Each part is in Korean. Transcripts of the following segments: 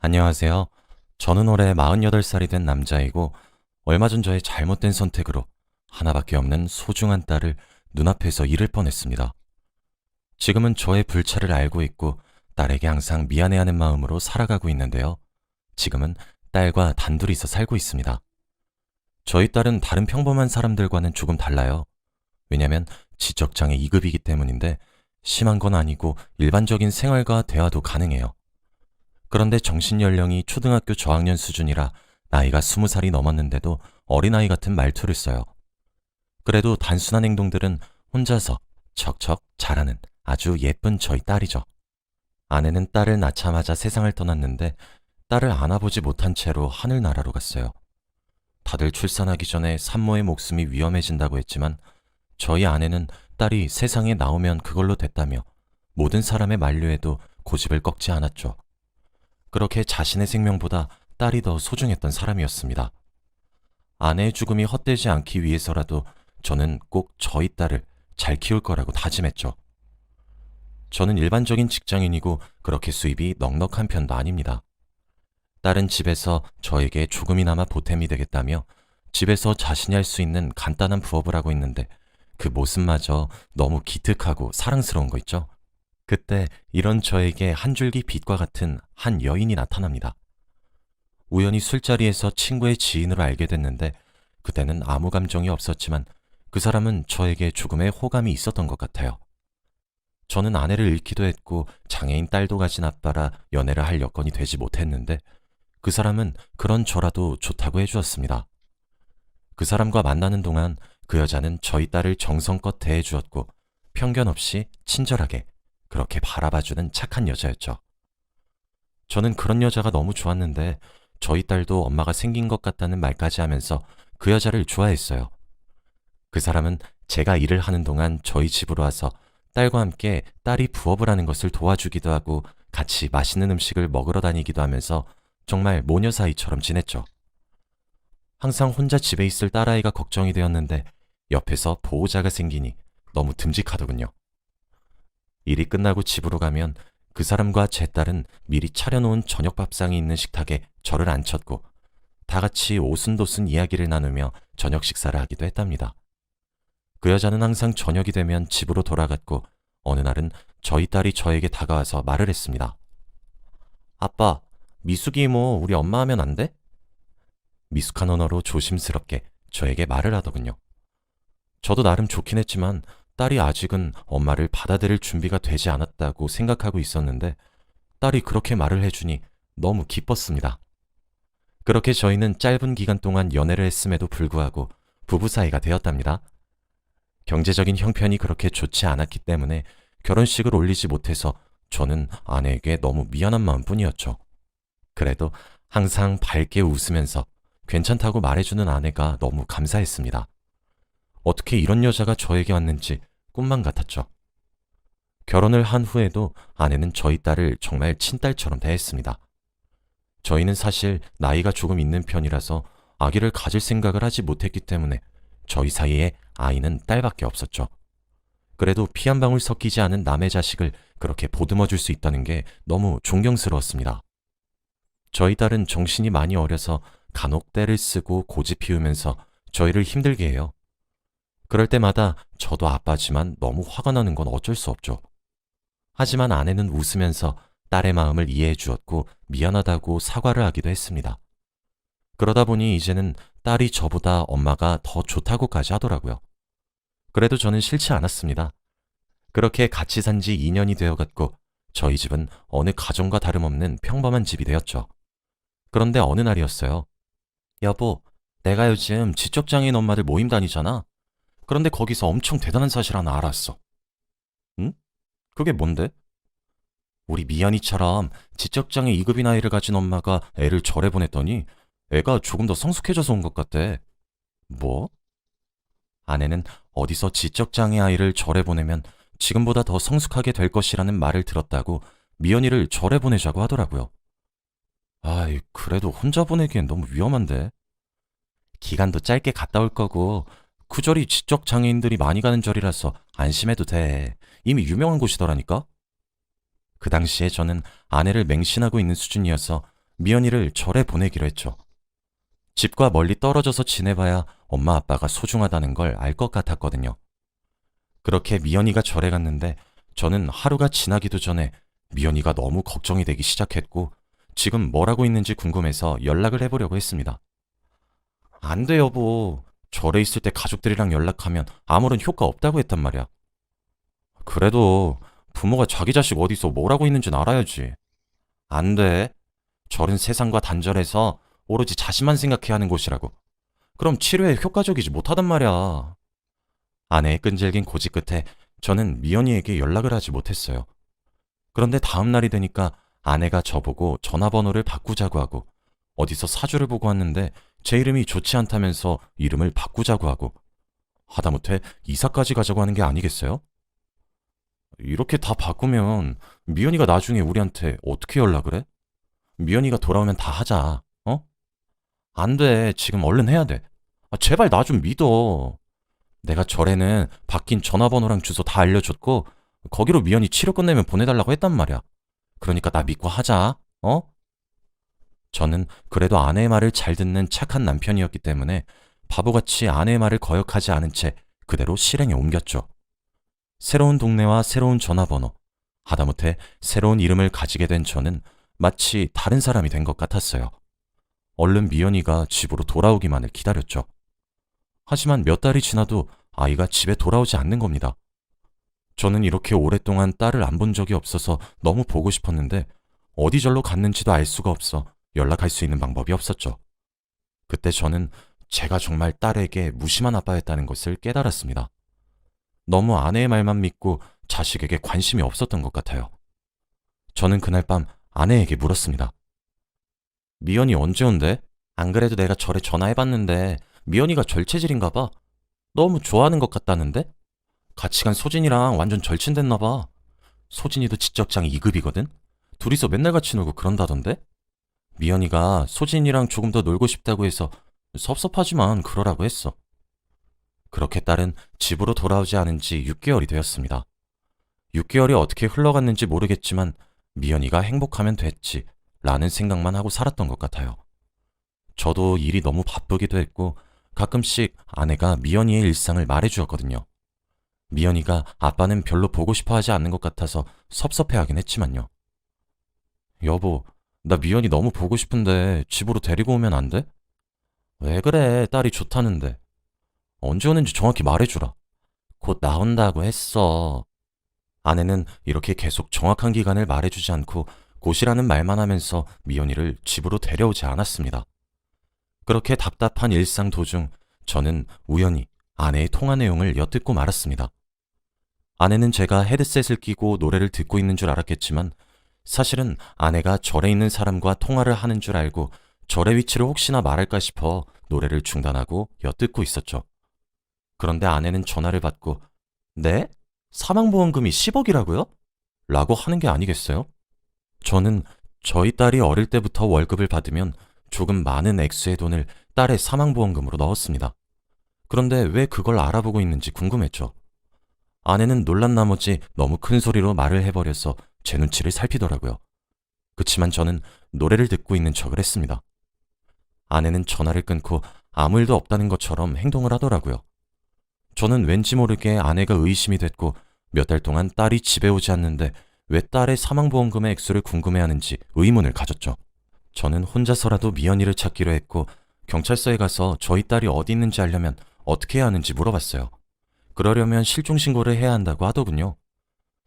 안녕하세요. 저는 올해 48살이 된 남자이고, 얼마 전 저의 잘못된 선택으로 하나밖에 없는 소중한 딸을 눈앞에서 잃을 뻔했습니다. 지금은 저의 불찰을 알고 있고, 딸에게 항상 미안해하는 마음으로 살아가고 있는데요. 지금은 딸과 단둘이서 살고 있습니다. 저희 딸은 다른 평범한 사람들과는 조금 달라요. 왜냐면 지적장애 2급이기 때문인데, 심한 건 아니고 일반적인 생활과 대화도 가능해요. 그런데 정신 연령이 초등학교 저학년 수준이라 나이가 스무 살이 넘었는데도 어린아이 같은 말투를 써요. 그래도 단순한 행동들은 혼자서 척척 잘하는 아주 예쁜 저희 딸이죠. 아내는 딸을 낳자마자 세상을 떠났는데 딸을 안아보지 못한 채로 하늘나라로 갔어요. 다들 출산하기 전에 산모의 목숨이 위험해진다고 했지만 저희 아내는 딸이 세상에 나오면 그걸로 됐다며 모든 사람의 만류에도 고집을 꺾지 않았죠. 그렇게 자신의 생명보다 딸이 더 소중했던 사람이었습니다. 아내의 죽음이 헛되지 않기 위해서라도 저는 꼭 저희 딸을 잘 키울 거라고 다짐했죠. 저는 일반적인 직장인이고 그렇게 수입이 넉넉한 편도 아닙니다. 딸은 집에서 저에게 조금이나마 보탬이 되겠다며 집에서 자신이 할 수 있는 간단한 부업을 하고 있는데 그 모습마저 너무 기특하고 사랑스러운 거 있죠? 그때 이런 저에게 한 줄기 빛과 같은 한 여인이 나타납니다. 우연히 술자리에서 친구의 지인으로 알게 됐는데 그때는 아무 감정이 없었지만 그 사람은 저에게 조금의 호감이 있었던 것 같아요. 저는 아내를 잃기도 했고 장애인 딸도 가진 아빠라 연애를 할 여건이 되지 못했는데 그 사람은 그런 저라도 좋다고 해주었습니다. 그 사람과 만나는 동안 그 여자는 저희 딸을 정성껏 대해주었고 편견 없이 친절하게 그렇게 바라봐주는 착한 여자였죠. 저는 그런 여자가 너무 좋았는데 저희 딸도 엄마가 생긴 것 같다는 말까지 하면서 그 여자를 좋아했어요. 그 사람은 제가 일을 하는 동안 저희 집으로 와서 딸과 함께 딸이 부업을 하는 것을 도와주기도 하고 같이 맛있는 음식을 먹으러 다니기도 하면서 정말 모녀 사이처럼 지냈죠. 항상 혼자 집에 있을 딸아이가 걱정이 되었는데 옆에서 보호자가 생기니 너무 듬직하더군요. 일이 끝나고 집으로 가면 그 사람과 제 딸은 미리 차려놓은 저녁 밥상이 있는 식탁에 저를 앉혔고 다 같이 오순도순 이야기를 나누며 저녁 식사를 하기도 했답니다. 그 여자는 항상 저녁이 되면 집으로 돌아갔고 어느 날은 저희 딸이 저에게 다가와서 말을 했습니다. 아빠, 미숙이 이모 우리 엄마 하면 안 돼? 미숙한 언어로 조심스럽게 저에게 말을 하더군요. 저도 나름 좋긴 했지만 딸이 아직은 엄마를 받아들일 준비가 되지 않았다고 생각하고 있었는데 딸이 그렇게 말을 해주니 너무 기뻤습니다. 그렇게 저희는 짧은 기간 동안 연애를 했음에도 불구하고 부부 사이가 되었답니다. 경제적인 형편이 그렇게 좋지 않았기 때문에 결혼식을 올리지 못해서 저는 아내에게 너무 미안한 마음뿐이었죠. 그래도 항상 밝게 웃으면서 괜찮다고 말해주는 아내가 너무 감사했습니다. 어떻게 이런 여자가 저에게 왔는지 꿈만 같았죠. 결혼을 한 후에도 아내는 저희 딸을 정말 친딸처럼 대했습니다. 저희는 사실 나이가 조금 있는 편이라서 아기를 가질 생각을 하지 못했기 때문에 저희 사이에 아이는 딸밖에 없었죠. 그래도 피 한 방울 섞이지 않은 남의 자식을 그렇게 보듬어 줄 수 있다는 게 너무 존경스러웠습니다. 저희 딸은 정신이 많이 어려서 간혹 때를 쓰고 고집 피우면서 저희를 힘들게 해요. 그럴 때마다 저도 아빠지만 너무 화가 나는 건 어쩔 수 없죠. 하지만 아내는 웃으면서 딸의 마음을 이해해 주었고 미안하다고 사과를 하기도 했습니다. 그러다 보니 이제는 딸이 저보다 엄마가 더 좋다고까지 하더라고요. 그래도 저는 싫지 않았습니다. 그렇게 같이 산 지 2년이 되어갔고 저희 집은 어느 가정과 다름없는 평범한 집이 되었죠. 그런데 어느 날이었어요. 여보, 내가 요즘 지적장애인 엄마들 모임 다니잖아. 그런데 거기서 엄청 대단한 사실 하나 알았어. 응? 그게 뭔데? 우리 미연이처럼 지적장애 2급인 아이를 가진 엄마가 애를 절에 보냈더니 애가 조금 더 성숙해져서 온 것 같대. 뭐? 아내는 어디서 지적장애 아이를 절에 보내면 지금보다 더 성숙하게 될 것이라는 말을 들었다고 미연이를 절에 보내자고 하더라고요. 아이, 그래도 혼자 보내기엔 너무 위험한데. 기간도 짧게 갔다 올 거고 그 절이 지적 장애인들이 많이 가는 절이라서 안심해도 돼. 이미 유명한 곳이더라니까. 그 당시에 저는 아내를 맹신하고 있는 수준이어서 미연이를 절에 보내기로 했죠. 집과 멀리 떨어져서 지내봐야 엄마 아빠가 소중하다는 걸 알 것 같았거든요. 그렇게 미연이가 절에 갔는데 저는 하루가 지나기도 전에 미연이가 너무 걱정이 되기 시작했고 지금 뭘 하고 있는지 궁금해서 연락을 해보려고 했습니다. 안 돼, 여보. 절에 있을 때 가족들이랑 연락하면 아무런 효과 없다고 했단 말이야. 그래도 부모가 자기 자식 어디서 뭘 하고 있는지는 알아야지. 안 돼. 절은 세상과 단절해서 오로지 자신만 생각해야 하는 곳이라고. 그럼 치료에 효과적이지 못하단 말이야. 아내의 끈질긴 고집 끝에 저는 미연이에게 연락을 하지 못했어요. 그런데 다음 날이 되니까 아내가 저보고 전화번호를 바꾸자고 하고 어디서 사주를 보고 왔는데 제 이름이 좋지 않다면서 이름을 바꾸자고 하고 하다못해 이사까지 가자고 하는 게 아니겠어요? 이렇게 다 바꾸면 미연이가 나중에 우리한테 어떻게 연락을 해? 미연이가 돌아오면 다 하자. 어? 안 돼. 지금 얼른 해야 돼. 아, 제발 나 좀 믿어. 내가 절에는 바뀐 전화번호랑 주소 다 알려줬고 거기로 미연이 치료 끝내면 보내달라고 했단 말이야. 그러니까 나 믿고 하자. 어? 저는 그래도 아내의 말을 잘 듣는 착한 남편이었기 때문에 바보같이 아내의 말을 거역하지 않은 채 그대로 실행에 옮겼죠. 새로운 동네와 새로운 전화번호, 하다못해 새로운 이름을 가지게 된 저는 마치 다른 사람이 된 것 같았어요. 얼른 미연이가 집으로 돌아오기만을 기다렸죠. 하지만 몇 달이 지나도 아이가 집에 돌아오지 않는 겁니다. 저는 이렇게 오랫동안 딸을 안 본 적이 없어서 너무 보고 싶었는데 어디 절로 갔는지도 알 수가 없어 연락할 수 있는 방법이 없었죠. 그때 저는 제가 정말 딸에게 무심한 아빠였다는 것을 깨달았습니다. 너무 아내의 말만 믿고 자식에게 관심이 없었던 것 같아요. 저는 그날 밤 아내에게 물었습니다. 미연이 언제 온대? 안 그래도 내가 절에 전화해봤는데 미연이가 절체질인가 봐. 너무 좋아하는 것 같다는데? 같이 간 소진이랑 완전 절친됐나 봐. 소진이도 지적장이 2급이거든? 둘이서 맨날 같이 놀고 그런다던데? 미연이가 소진이랑 조금 더 놀고 싶다고 해서 섭섭하지만 그러라고 했어. 그렇게 딸은 집으로 돌아오지 않은 지 6개월이 되었습니다. 6개월이 어떻게 흘러갔는지 모르겠지만 미연이가 행복하면 됐지 라는 생각만 하고 살았던 것 같아요. 저도 일이 너무 바쁘기도 했고 가끔씩 아내가 미연이의 일상을 말해주었거든요. 미연이가 아빠는 별로 보고 싶어 하지 않는 것 같아서 섭섭해 하긴 했지만요. 여보, 나 미연이 너무 보고 싶은데 집으로 데리고 오면 안 돼? 왜 그래, 딸이 좋다는데. 언제 오는지 정확히 말해주라. 곧 나온다고 했어. 아내는 이렇게 계속 정확한 기간을 말해주지 않고 곧이라는 말만 하면서 미연이를 집으로 데려오지 않았습니다. 그렇게 답답한 일상 도중 저는 우연히 아내의 통화 내용을 엿듣고 말았습니다. 아내는 제가 헤드셋을 끼고 노래를 듣고 있는 줄 알았겠지만 사실은 아내가 절에 있는 사람과 통화를 하는 줄 알고 절의 위치를 혹시나 말할까 싶어 노래를 중단하고 엿듣고 있었죠. 그런데 아내는 전화를 받고 네? 사망보험금이 10억이라고요? 라고 하는 게 아니겠어요? 저는 저희 딸이 어릴 때부터 월급을 받으면 조금 많은 액수의 돈을 딸의 사망보험금으로 넣었습니다. 그런데 왜 그걸 알아보고 있는지 궁금했죠. 아내는 놀란 나머지 너무 큰 소리로 말을 해버려서 제 눈치를 살피더라고요. 그치만 저는 노래를 듣고 있는 척을 했습니다. 아내는 전화를 끊고 아무 일도 없다는 것처럼 행동을 하더라고요. 저는 왠지 모르게 아내가 의심이 됐고 몇 달 동안 딸이 집에 오지 않는데 왜 딸의 사망보험금의 액수를 궁금해하는지 의문을 가졌죠. 저는 혼자서라도 미연이를 찾기로 했고 경찰서에 가서 저희 딸이 어디 있는지 알려면 어떻게 해야 하는지 물어봤어요. 그러려면 실종신고를 해야 한다고 하더군요.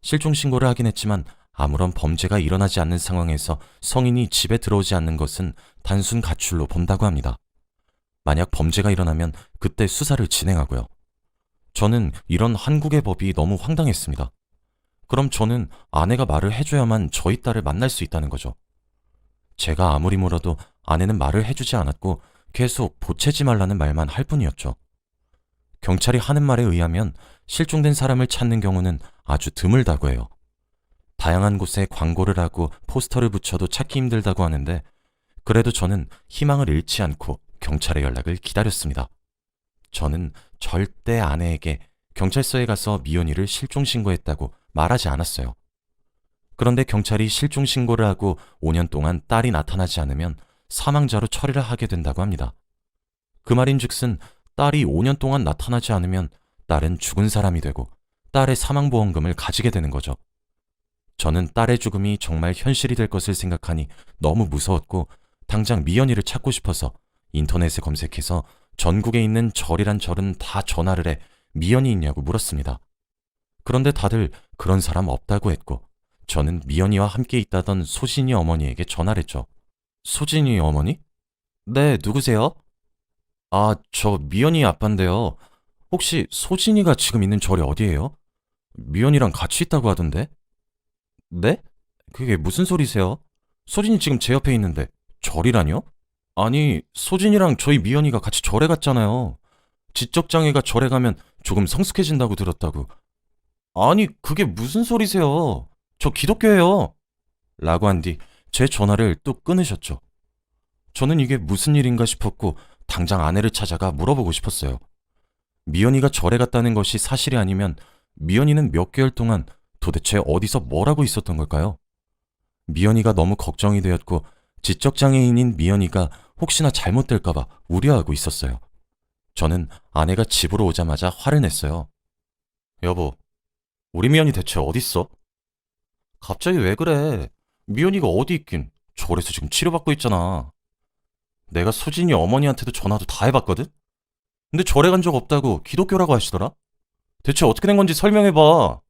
실종신고를 하긴 했지만 아무런 범죄가 일어나지 않는 상황에서 성인이 집에 들어오지 않는 것은 단순 가출로 본다고 합니다. 만약 범죄가 일어나면 그때 수사를 진행하고요. 저는 이런 한국의 법이 너무 황당했습니다. 그럼 저는 아내가 말을 해줘야만 저희 딸을 만날 수 있다는 거죠. 제가 아무리 물어도 아내는 말을 해주지 않았고 계속 보채지 말라는 말만 할 뿐이었죠. 경찰이 하는 말에 의하면 실종된 사람을 찾는 경우는 아주 드물다고 해요. 다양한 곳에 광고를 하고 포스터를 붙여도 찾기 힘들다고 하는데 그래도 저는 희망을 잃지 않고 경찰의 연락을 기다렸습니다. 저는 절대 아내에게 경찰서에 가서 미연이를 실종 신고했다고 말하지 않았어요. 그런데 경찰이 실종 신고를 하고 5년 동안 딸이 나타나지 않으면 사망자로 처리를 하게 된다고 합니다. 그 말인 즉슨 딸이 5년 동안 나타나지 않으면 딸은 죽은 사람이 되고 딸의 사망보험금을 가지게 되는 거죠. 저는 딸의 죽음이 정말 현실이 될 것을 생각하니 너무 무서웠고 당장 미연이를 찾고 싶어서 인터넷에 검색해서 전국에 있는 절이란 절은 다 전화를 해 미연이 있냐고 물었습니다. 그런데 다들 그런 사람 없다고 했고 저는 미연이와 함께 있다던 소진이 어머니에게 전화를 했죠. 소진이 어머니? 네, 누구세요? 아, 저 미연이 아빠인데요. 혹시 소진이가 지금 있는 절이 어디예요? 미연이랑 같이 있다고 하던데? 네? 그게 무슨 소리세요? 소진이 지금 제 옆에 있는데 절이라뇨? 아니, 소진이랑 저희 미연이가 같이 절에 갔잖아요. 지적장애가 절에 가면 조금 성숙해진다고 들었다고. 아니, 그게 무슨 소리세요? 저 기독교예요. 라고 한 뒤 제 전화를 뚝 끊으셨죠. 저는 이게 무슨 일인가 싶었고 당장 아내를 찾아가 물어보고 싶었어요. 미연이가 절에 갔다는 것이 사실이 아니면 미연이는 몇 개월 동안 도대체 어디서 뭘 하고 있었던 걸까요? 미연이가 너무 걱정이 되었고 지적장애인인 미연이가 혹시나 잘못될까봐 우려하고 있었어요. 저는 아내가 집으로 오자마자 화를 냈어요. 여보, 우리 미연이 대체 어딨어? 갑자기 왜 그래? 미연이가 어디 있긴 절에서 지금 치료받고 있잖아. 내가 수진이 어머니한테도 전화도 다 해봤거든? 근데 절에 간 적 없다고 기독교라고 하시더라? 대체 어떻게 된 건지 설명해봐.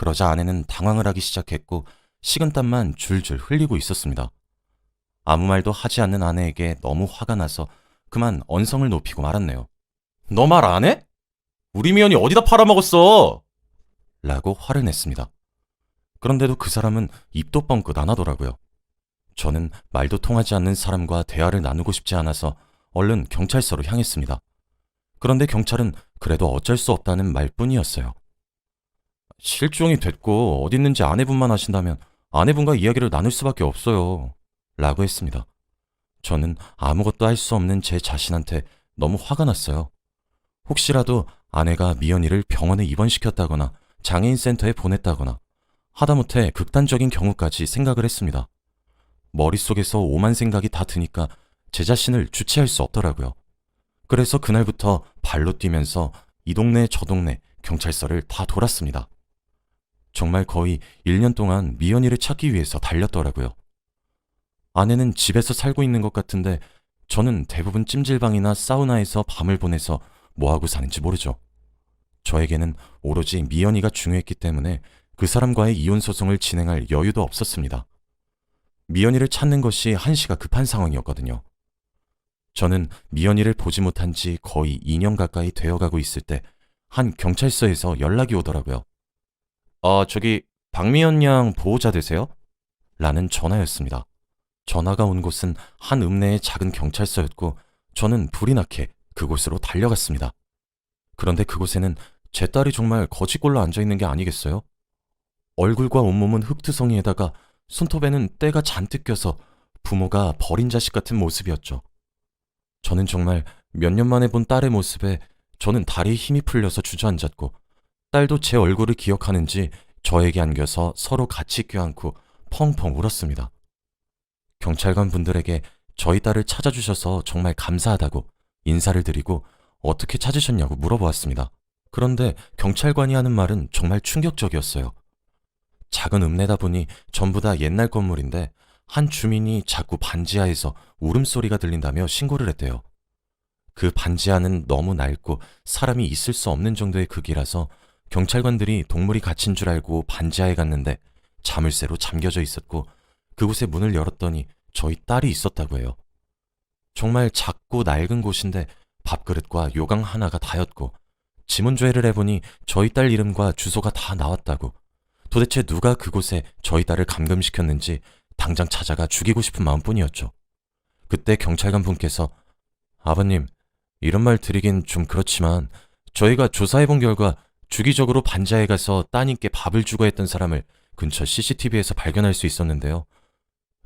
그러자 아내는 당황을 하기 시작했고 식은땀만 줄줄 흘리고 있었습니다. 아무 말도 하지 않는 아내에게 너무 화가 나서 그만 언성을 높이고 말았네요. 너 말 안 해? 우리 미연이 어디다 팔아먹었어? 라고 화를 냈습니다. 그런데도 그 사람은 입도 뻥끗 안 하더라고요. 저는 말도 통하지 않는 사람과 대화를 나누고 싶지 않아서 얼른 경찰서로 향했습니다. 그런데 경찰은 그래도 어쩔 수 없다는 말뿐이었어요. 실종이 됐고 어디 있는지 아내분만 아신다면 아내분과 이야기를 나눌 수밖에 없어요. 라고 했습니다. 저는 아무것도 할 수 없는 제 자신한테 너무 화가 났어요. 혹시라도 아내가 미연이를 병원에 입원시켰다거나 장애인 센터에 보냈다거나 하다못해 극단적인 경우까지 생각을 했습니다. 머릿속에서 오만 생각이 다 드니까 제 자신을 주체할 수 없더라고요. 그래서 그날부터 발로 뛰면서 이 동네 저 동네 경찰서를 다 돌았습니다. 정말 거의 1년 동안 미연이를 찾기 위해서 달렸더라고요. 아내는 집에서 살고 있는 것 같은데 저는 대부분 찜질방이나 사우나에서 밤을 보내서 뭐하고 사는지 모르죠. 저에게는 오로지 미연이가 중요했기 때문에 그 사람과의 이혼 소송을 진행할 여유도 없었습니다. 미연이를 찾는 것이 한시가 급한 상황이었거든요. 저는 미연이를 보지 못한 지 거의 2년 가까이 되어가고 있을 때 한 경찰서에서 연락이 오더라고요. 아, 저기 박미연 양 보호자 되세요? 라는 전화였습니다. 전화가 온 곳은 한 읍내의 작은 경찰서였고 저는 불이 나게 그곳으로 달려갔습니다. 그런데 그곳에는 제 딸이 정말 거지꼴로 앉아 있는 게 아니겠어요? 얼굴과 온몸은 흙투성이에다가 손톱에는 때가 잔뜩 껴서 부모가 버린 자식 같은 모습이었죠. 저는 정말 몇 년 만에 본 딸의 모습에 저는 다리에 힘이 풀려서 주저앉았고 딸도 제 얼굴을 기억하는지 저에게 안겨서 서로 같이 껴안고 펑펑 울었습니다. 경찰관 분들에게 저희 딸을 찾아주셔서 정말 감사하다고 인사를 드리고 어떻게 찾으셨냐고 물어보았습니다. 그런데 경찰관이 하는 말은 정말 충격적이었어요. 작은 읍내다 보니 전부 다 옛날 건물인데 한 주민이 자꾸 반지하에서 울음소리가 들린다며 신고를 했대요. 그 반지하는 너무 낡고 사람이 있을 수 없는 정도의 크기라서 경찰관들이 동물이 갇힌 줄 알고 반지하에 갔는데 자물쇠로 잠겨져 있었고 그곳에 문을 열었더니 저희 딸이 있었다고 해요. 정말 작고 낡은 곳인데 밥그릇과 요강 하나가 다였고 지문조회를 해보니 저희 딸 이름과 주소가 다 나왔다고 도대체 누가 그곳에 저희 딸을 감금시켰는지 당장 찾아가 죽이고 싶은 마음뿐이었죠. 그때 경찰관 분께서 아버님, 이런 말 드리긴 좀 그렇지만 저희가 조사해본 결과 주기적으로 반자에 가서 따님께 밥을 주고 했던 사람을 근처 CCTV에서 발견할 수 있었는데요.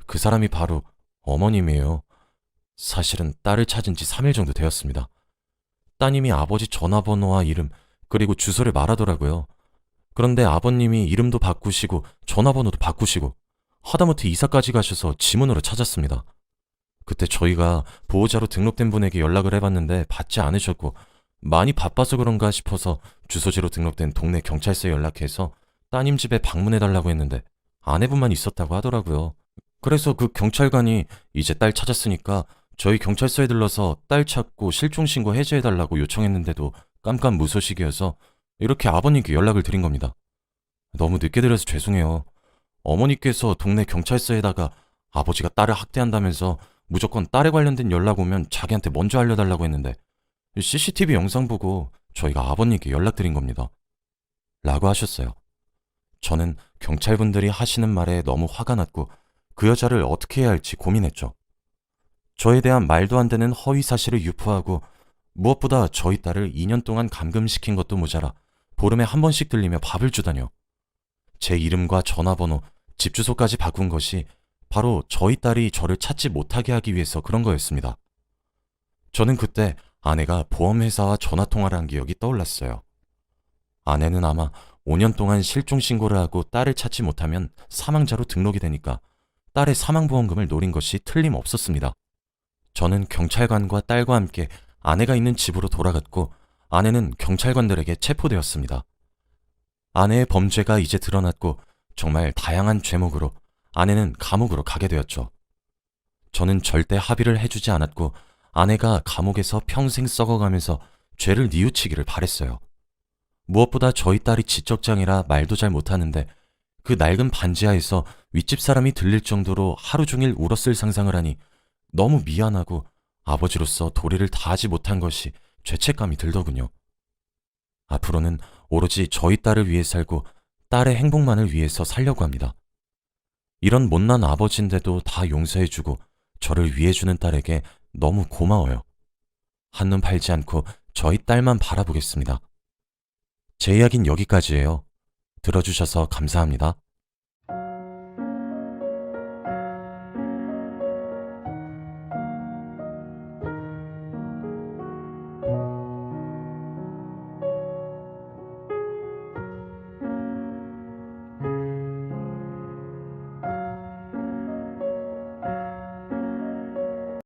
그 사람이 바로 어머님이에요. 사실은 딸을 찾은 지 3일 정도 되었습니다. 따님이 아버지 전화번호와 이름, 그리고 주소를 말하더라고요. 그런데 아버님이 이름도 바꾸시고 전화번호도 바꾸시고 하다못해 이사까지 가셔서 지문으로 찾았습니다. 그때 저희가 보호자로 등록된 분에게 연락을 해봤는데 받지 않으셨고 많이 바빠서 그런가 싶어서 주소지로 등록된 동네 경찰서에 연락해서 따님 집에 방문해달라고 했는데 아내분만 있었다고 하더라고요. 그래서 그 경찰관이 이제 딸 찾았으니까 저희 경찰서에 들러서 딸 찾고 실종신고 해제해달라고 요청했는데도 깜깜 무소식이어서 이렇게 아버님께 연락을 드린 겁니다. 너무 늦게 드려서 죄송해요. 어머니께서 동네 경찰서에다가 아버지가 딸을 학대한다면서 무조건 딸에 관련된 연락 오면 자기한테 먼저 알려달라고 했는데 CCTV 영상 보고 저희가 아버님께 연락드린 겁니다. 라고 하셨어요. 저는 경찰분들이 하시는 말에 너무 화가 났고 그 여자를 어떻게 해야 할지 고민했죠. 저에 대한 말도 안 되는 허위 사실을 유포하고 무엇보다 저희 딸을 2년 동안 감금시킨 것도 모자라 보름에 한 번씩 들리며 밥을 주다뇨. 제 이름과 전화번호, 집 주소까지 바꾼 것이 바로 저희 딸이 저를 찾지 못하게 하기 위해서 그런 거였습니다. 저는 그때 아내가 보험회사와 전화통화를 한 기억이 떠올랐어요. 아내는 아마 5년 동안 실종신고를 하고 딸을 찾지 못하면 사망자로 등록이 되니까 딸의 사망보험금을 노린 것이 틀림없었습니다. 저는 경찰관과 딸과 함께 아내가 있는 집으로 돌아갔고 아내는 경찰관들에게 체포되었습니다. 아내의 범죄가 이제 드러났고 정말 다양한 죄목으로 아내는 감옥으로 가게 되었죠. 저는 절대 합의를 해주지 않았고 아내가 감옥에서 평생 썩어가면서 죄를 뉘우치기를 바랬어요. 무엇보다 저희 딸이 지적장애라 말도 잘 못하는데 그 낡은 반지하에서 윗집 사람이 들릴 정도로 하루 종일 울었을 상상을 하니 너무 미안하고 아버지로서 도리를 다하지 못한 것이 죄책감이 들더군요. 앞으로는 오로지 저희 딸을 위해 살고 딸의 행복만을 위해서 살려고 합니다. 이런 못난 아버지인데도 다 용서해주고 저를 위해주는 딸에게 너무 고마워요. 한눈 팔지 않고 저희 딸만 바라보겠습니다. 제 이야기는 여기까지예요. 들어주셔서 감사합니다.